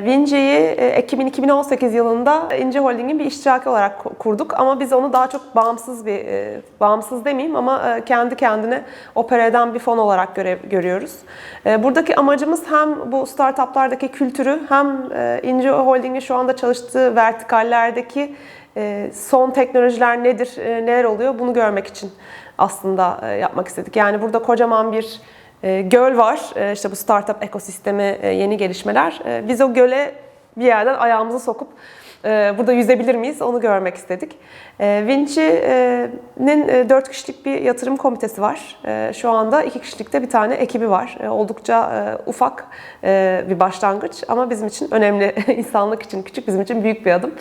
Vinci'yi e, Ekim 2018 yılında İnci Holding'in bir iştiraki olarak ku- kurduk ama biz onu daha çok bağımsız bir, e, bağımsız demeyeyim ama e, kendi kendine opera eden bir fon olarak görüyoruz. Buradaki amacımız hem bu startuplardaki kültürü hem e, İnci Holding'in şu anda çalıştığı vertikallerdeki son teknolojiler nedir, neler oluyor bunu görmek için aslında yapmak istedik. Yani burada kocaman bir göl var. E, işte bu startup ekosistemi e, yeni gelişmeler. E, biz o göle bir yerden ayağımızı sokup e, burada yüzebilir miyiz onu görmek istedik. Vinci'nin e, 4 kişilik bir yatırım komitesi var. Şu anda 2 kişilikte bir tane ekibi var. Oldukça ufak bir başlangıç ama bizim için önemli, insanlık için küçük, bizim için büyük bir adım.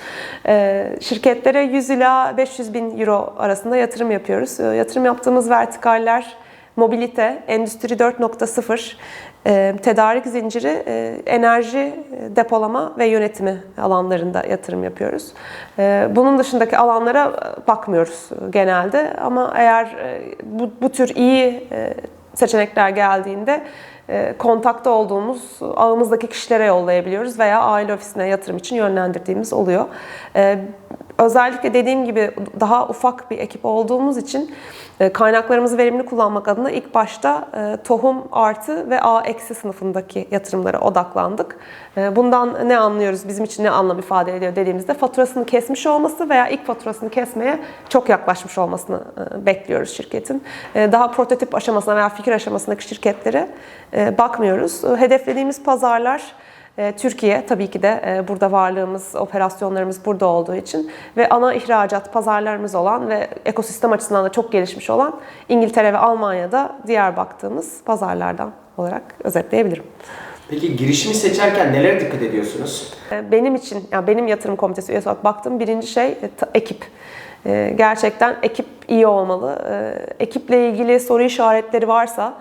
Şirketlere 100 ila 500 bin euro arasında yatırım yapıyoruz. Yatırım yaptığımız vertikaller mobilite, endüstri 4.0, e, tedarik zinciri, e, enerji depolama ve yönetimi alanlarında yatırım yapıyoruz. E, Bunun dışındaki alanlara bakmıyoruz genelde ama eğer bu, bu tür iyi seçenekler geldiğinde kontakta olduğumuz ağımızdaki kişilere yollayabiliyoruz veya aile ofisine yatırım için yönlendirdiğimiz oluyor. Özellikle dediğim gibi daha ufak bir ekip olduğumuz için e, kaynaklarımızı verimli kullanmak adına ilk başta e, tohum artı ve A eksi sınıfındaki yatırımlara odaklandık. E, Bundan ne anlıyoruz, bizim için ne anlam ifade ediyor dediğimizde faturasını kesmiş olması veya ilk faturasını kesmeye çok yaklaşmış olmasını bekliyoruz şirketin. Daha prototip aşamasına veya fikir aşamasındaki şirketlere bakmıyoruz. Hedeflediğimiz pazarlar Türkiye tabii ki de e, burada varlığımız, operasyonlarımız burada olduğu için ve ana ihracat pazarlarımız olan ve ekosistem açısından da çok gelişmiş olan İngiltere ve Almanya'da diğer baktığımız pazarlardan olarak özetleyebilirim. Peki girişimi seçerken nelere dikkat ediyorsunuz? E, Benim için, yani benim yatırım komitesi üyesi olarak baktığım birinci şey e, ekip. E, Gerçekten ekip iyi olmalı. E, Ekiple ilgili soru işaretleri varsa e,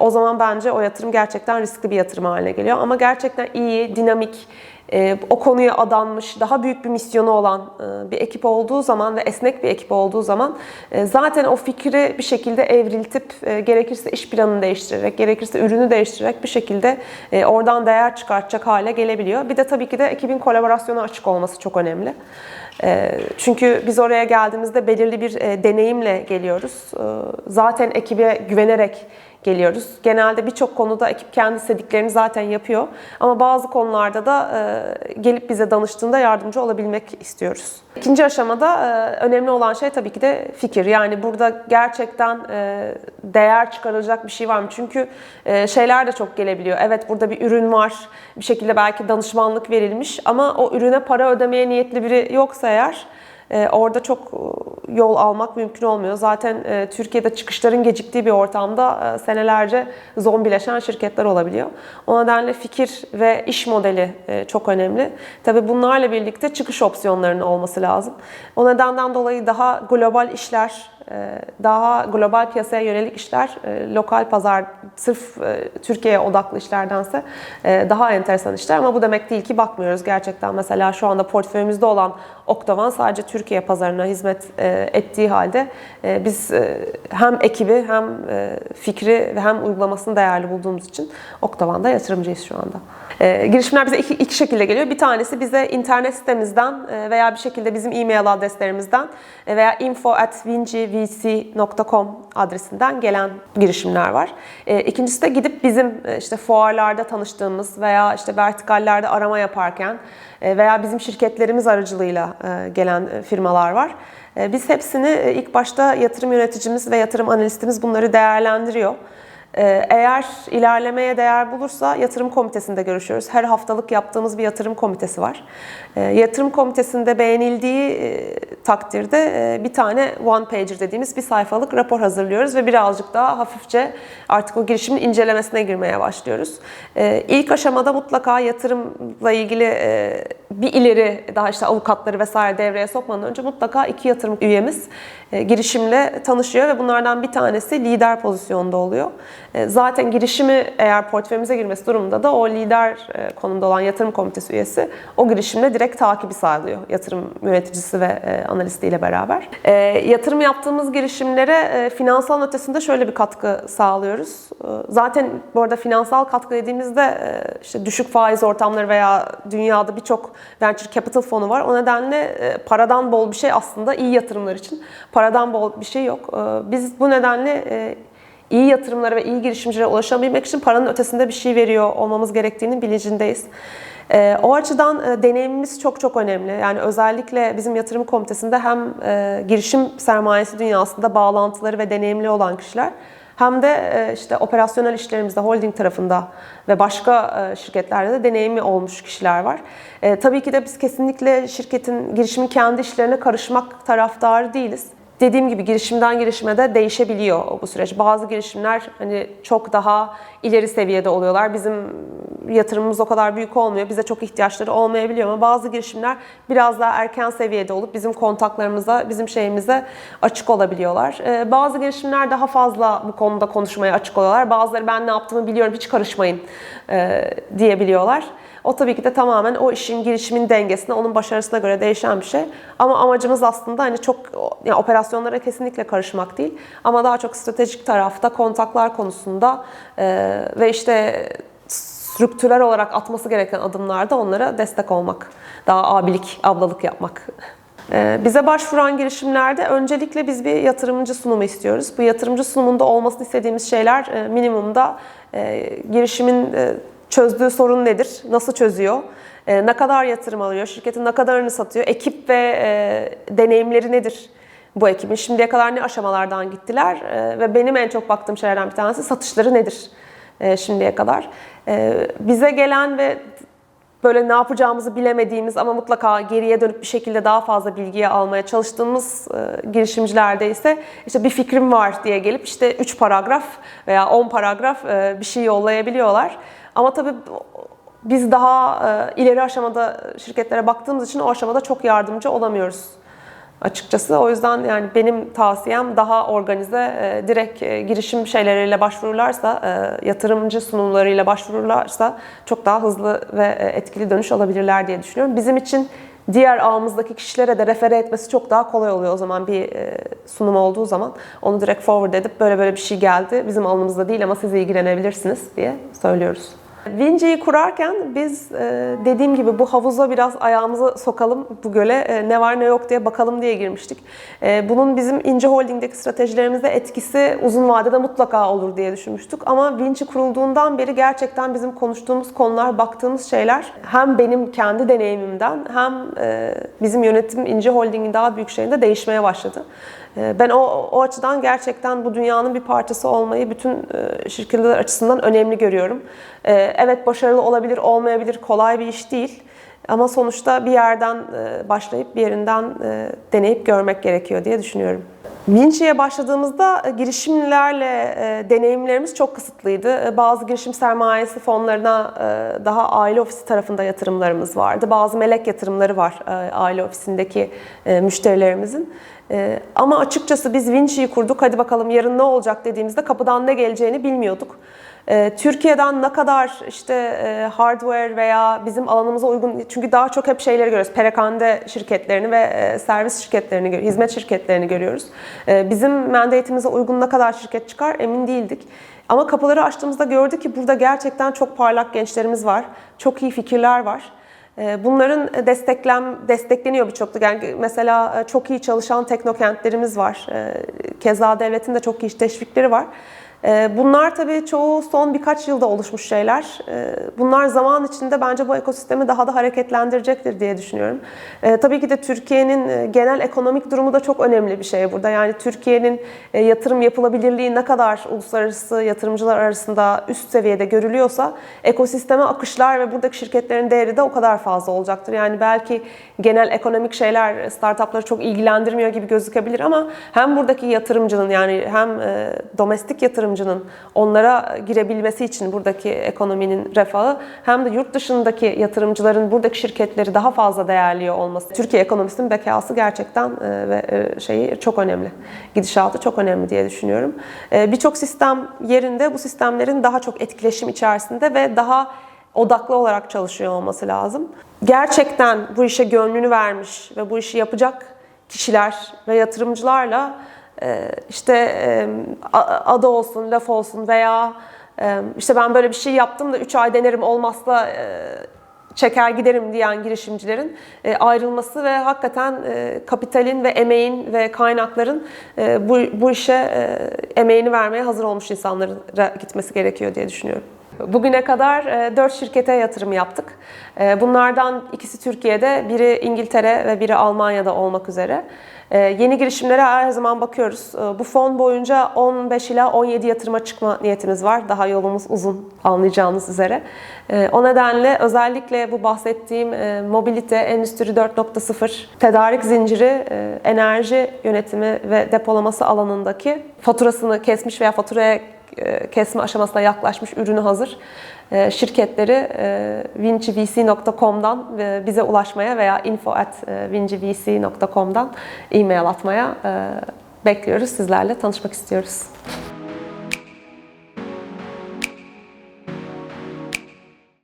o zaman bence o yatırım gerçekten riskli bir yatırım haline geliyor. Ama gerçekten iyi, dinamik, e, o konuya adanmış, daha büyük bir misyonu olan e, bir ekip olduğu zaman ve esnek bir ekip olduğu zaman e, zaten o fikri bir şekilde evriltip gerekirse iş planını değiştirerek, gerekirse ürünü değiştirerek bir şekilde oradan değer çıkartacak hale gelebiliyor. Bir de tabii ki de ekibin kolaborasyona açık olması çok önemli. Çünkü biz oraya geldiğimizde belirli bir deneyimle geliyoruz. Zaten ekibe güvenerek geliyoruz. Genelde birçok konuda ekip kendi istediklerini zaten yapıyor. Ama bazı konularda da e, gelip bize danıştığında yardımcı olabilmek istiyoruz. İkinci aşamada e, önemli olan şey tabii ki de fikir. Yani burada gerçekten e, değer çıkarılacak bir şey var mı? Çünkü şeyler de çok gelebiliyor. Evet burada bir ürün var. Bir şekilde belki danışmanlık verilmiş ama o ürüne para ödemeye niyetli biri yoksa eğer orada çok yol almak mümkün olmuyor. Zaten e, Türkiye'de çıkışların geciktiği bir ortamda e, senelerce zombileşen şirketler olabiliyor. O nedenle fikir ve iş modeli e, çok önemli. Tabii bunlarla birlikte çıkış opsiyonlarının olması lazım. O nedenden dolayı daha global işler, daha global piyasaya yönelik işler, e, lokal pazar, sırf e, Türkiye'ye odaklı işlerdense e, daha enteresan işler. Ama bu demek değil ki bakmıyoruz gerçekten. Mesela şu anda portföyümüzde olan Oktavan sadece Türkiye pazarına hizmet ettiği halde biz hem ekibi hem fikri ve hem uygulamasını değerli bulduğumuz için Oktavan'da yatırımcıyız şu anda. Girişimler bize iki, iki şekilde geliyor. Bir tanesi bize internet sitemizden veya bir şekilde bizim e-mail adreslerimizden veya info at vincivc.com adresinden gelen girişimler var. E, İkincisi de gidip bizim e, işte fuarlarda tanıştığımız veya işte vertikallerde arama yaparken e, veya bizim şirketlerimiz aracılığıyla e, gelen firmalar var. Biz hepsini ilk başta yatırım yöneticimiz ve yatırım analistimiz bunları değerlendiriyor. Ee, Eğer ilerlemeye değer bulursa yatırım komitesinde görüşüyoruz. Her haftalık yaptığımız bir yatırım komitesi var. Ee, Yatırım komitesinde beğenildiği e, takdirde e, bir tane one pager dediğimiz bir sayfalık rapor hazırlıyoruz ve birazcık daha hafifçe artık o girişimin incelemesine girmeye başlıyoruz. Ee, İlk aşamada mutlaka yatırımla ilgili e, bir ileri daha işte avukatları vesaire devreye sokmadan önce mutlaka iki yatırım üyemiz girişimle tanışıyor ve bunlardan bir tanesi lider pozisyonda oluyor. E, zaten girişimi eğer portföyümüze girmesi durumunda da o lider e, konumda olan yatırım komitesi üyesi o girişimle direkt takibi sağlıyor yatırım yöneticisi ve e, analistiyle beraber. Yatırım yaptığımız girişimlere finansal ötesinde şöyle bir katkı sağlıyoruz. Zaten bu arada finansal katkı dediğimizde işte düşük faiz ortamları veya dünyada birçok venture capital fonu var. O nedenle paradan bol bir şey aslında iyi yatırımlar için. Paradan bol bir şey yok. Biz bu nedenle iyi yatırımlara ve iyi girişimcilere ulaşabilmek için paranın ötesinde bir şey veriyor olmamız gerektiğinin bilincindeyiz. E, o açıdan e, deneyimimiz çok çok önemli. Yani özellikle bizim yatırım komitesinde hem e, girişim sermayesi dünyasında bağlantıları ve deneyimli olan kişiler hem de e, işte operasyonel işlerimizde holding tarafında ve başka şirketlerde de deneyimi olmuş kişiler var. E, tabii ki de biz kesinlikle şirketin, girişimin kendi işlerine karışmak taraftarı değiliz. Dediğim gibi girişimden girişime de değişebiliyor bu süreç. Bazı girişimler hani çok daha ileri seviyede oluyorlar. Bizim yatırımımız o kadar büyük olmuyor. Bize çok ihtiyaçları olmayabiliyor ama bazı girişimler biraz daha erken seviyede olup bizim kontaklarımıza, bizim şeyimize açık olabiliyorlar. Ee, Bazı girişimler daha fazla bu konuda konuşmaya açık oluyorlar. Bazıları ben ne yaptığımı biliyorum hiç karışmayın e, diyebiliyorlar. O tabii ki de tamamen o işin girişimin dengesine, onun başarısına göre değişen bir şey. Ama amacımız aslında hani çok yani operasyonlara kesinlikle karışmak değil. Ama daha çok stratejik tarafta kontaklar konusunda e, ve işte strüktürel olarak atması gereken adımlarda onlara destek olmak. Daha abilik, ablalık yapmak. Ee, Bize başvuran girişimlerde öncelikle biz bir yatırımcı sunumu istiyoruz. Bu yatırımcı sunumunda olmasını istediğimiz şeyler e, minimumda e, girişimin e, çözdüğü sorun nedir, nasıl çözüyor, e, ne kadar yatırım alıyor, şirketin ne kadarını satıyor, ekip ve e, deneyimleri nedir bu ekibin, şimdiye kadar ne aşamalardan gittiler? E, ve benim en çok baktığım şeylerden bir tanesi satışları nedir e, şimdiye kadar. E, Bize gelen ve böyle ne yapacağımızı bilemediğimiz ama mutlaka geriye dönüp bir şekilde daha fazla bilgiye almaya çalıştığımız e, girişimcilerde ise işte bir fikrim var diye gelip işte 3 paragraf veya 10 paragraf e, bir şey yollayabiliyorlar. Ama tabii biz daha e, ileri aşamada şirketlere baktığımız için o aşamada çok yardımcı olamıyoruz açıkçası. O yüzden yani benim tavsiyem daha organize, e, direkt e, girişim şeyleriyle başvururlarsa, e, yatırımcı sunumlarıyla başvururlarsa çok daha hızlı ve etkili dönüş alabilirler diye düşünüyorum. Bizim için diğer ağımızdaki kişilere de refere etmesi çok daha kolay oluyor o zaman bir e, sunum olduğu zaman. Onu direkt forward edip böyle böyle bir şey geldi, bizim alanımızda değil ama siz ilgilenebilirsiniz diye söylüyoruz. Vinci'yi kurarken biz e, dediğim gibi bu havuza biraz ayağımızı sokalım bu göle e, ne var ne yok diye bakalım diye girmiştik. E, Bunun bizim İnce Holding'deki stratejilerimizde etkisi uzun vadede mutlaka olur diye düşünmüştük. Ama Vinci kurulduğundan beri gerçekten bizim konuştuğumuz konular, baktığımız şeyler hem benim kendi deneyimimden hem bizim yönetim İnce Holding'in daha büyük şeyinde değişmeye başladı. E, Ben o, o açıdan gerçekten bu dünyanın bir parçası olmayı bütün e, şirketler açısından önemli görüyorum. E, Evet başarılı olabilir, olmayabilir, kolay bir iş değil. Ama sonuçta bir yerden e, başlayıp bir yerinden e, deneyip görmek gerekiyor diye düşünüyorum. Vinci'ye başladığımızda e, girişimlerle e, deneyimlerimiz çok kısıtlıydı. E, Bazı girişim sermayesi fonlarına daha aile ofisi tarafında yatırımlarımız vardı. Bazı melek yatırımları var aile ofisindeki müşterilerimizin. Ama açıkçası biz Vinci'yi kurduk, hadi bakalım yarın ne olacak dediğimizde kapıdan ne geleceğini bilmiyorduk. Ee, Türkiye'den ne kadar işte e, hardware veya bizim alanımıza uygun çünkü daha çok hep şeyleri görüyoruz. Perakende şirketlerini ve e, servis şirketlerini, hizmet şirketlerini görüyoruz. Ee, Bizim mandate'imize uygun ne kadar şirket çıkar emin değildik. Ama kapıları açtığımızda gördük ki burada gerçekten çok parlak gençlerimiz var. Çok iyi fikirler var. Ee, Bunların desteklem destekleniyor birçok. Yani mesela e, çok iyi çalışan teknokentlerimiz var. Keza devletin de çok iyi teşvikleri var. Ee, Bunlar tabii çoğu son birkaç yılda oluşmuş şeyler. Ee, Bunlar zaman içinde bence bu ekosistemi daha da hareketlendirecektir diye düşünüyorum. Ee, Tabii ki de Türkiye'nin e, genel ekonomik durumu da çok önemli bir şey burada. Yani Türkiye'nin e, yatırım yapılabilirliği ne kadar uluslararası yatırımcılar arasında üst seviyede görülüyorsa ekosisteme akışlar ve buradaki şirketlerin değeri de o kadar fazla olacaktır. Yani belki genel ekonomik şeyler startupları çok ilgilendirmiyor gibi gözükebilir ama hem buradaki yatırımcının yani hem e, domestik yatırımcı yatırımcının onlara girebilmesi için buradaki ekonominin refahı hem de yurt dışındaki yatırımcıların buradaki şirketleri daha fazla değerliyor olması. Türkiye ekonomisinin bekası gerçekten e, ve e, şeyi çok önemli. Gidişatı çok önemli diye düşünüyorum. E, Birçok sistem yerinde bu sistemlerin daha çok etkileşim içerisinde ve daha odaklı olarak çalışıyor olması lazım. Gerçekten bu işe gönlünü vermiş ve bu işi yapacak kişiler ve yatırımcılarla işte e, a- adı olsun, laf olsun veya işte ben böyle bir şey yaptım da 3 ay denerim olmazsa e, çeker giderim diyen girişimcilerin e, ayrılması ve hakikaten e, kapitalin ve emeğin ve kaynakların bu, bu işe emeğini vermeye hazır olmuş insanlara gitmesi gerekiyor diye düşünüyorum. Bugüne kadar 4 şirkete yatırım yaptık. E, Bunlardan ikisi Türkiye'de, biri İngiltere ve biri Almanya'da olmak üzere. E, Yeni girişimlere her zaman bakıyoruz. E, Bu fon boyunca 15 ila 17 yatırıma çıkma niyetimiz var. Daha yolumuz uzun anlayacağınız üzere. E, O nedenle özellikle bu bahsettiğim e, mobilite, endüstri 4.0, tedarik zinciri, e, enerji yönetimi ve depolaması alanındaki faturasını kesmiş veya faturaya e, kesme aşamasına yaklaşmış ürünü hazır e, şirketleri e, vincivc.com'dan e, bize ulaşmaya veya info at vincivc.com'dan e-mail atmaya bekliyoruz. Sizlerle tanışmak istiyoruz.